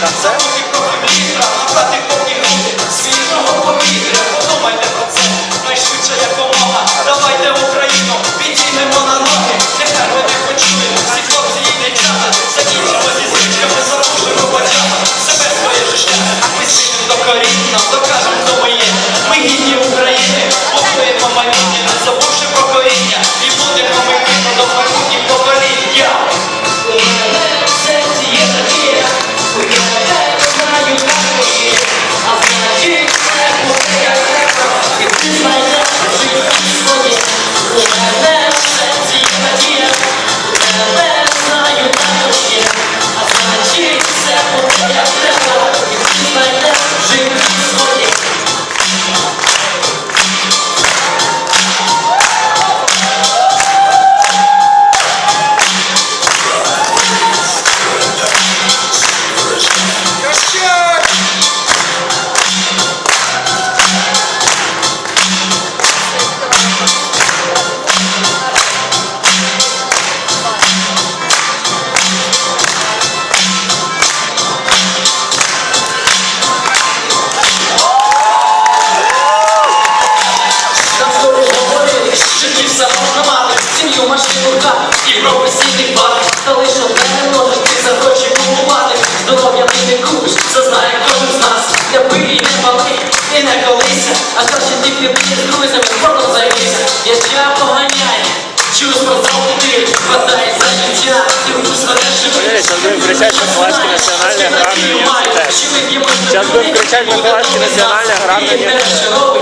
На землі корівліна, брати повні свіжого повітря, подумайте про це, найшвидше якомога. Давайте Україну, підіймемо на ноги, нехай мене почує, всі хлопці і дівчата, закінчимо зі звичками, зарушимо бачата, себе своє життя, а ми сильним до коріння. ты приветствуйся, мы просто зависим Я тебя погоняю, чувство толпы хватает за тебя Ты вкусно дышишь Сейчас будем кричать на флажке национальной аграрной университет Сейчас будем кричать на флажке национальной университет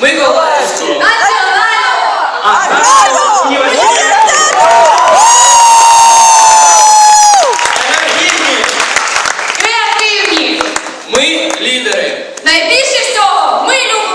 Миколаївського університету. Енергійні. Креативні. Ми лідери. Найбільше всього ми любимо.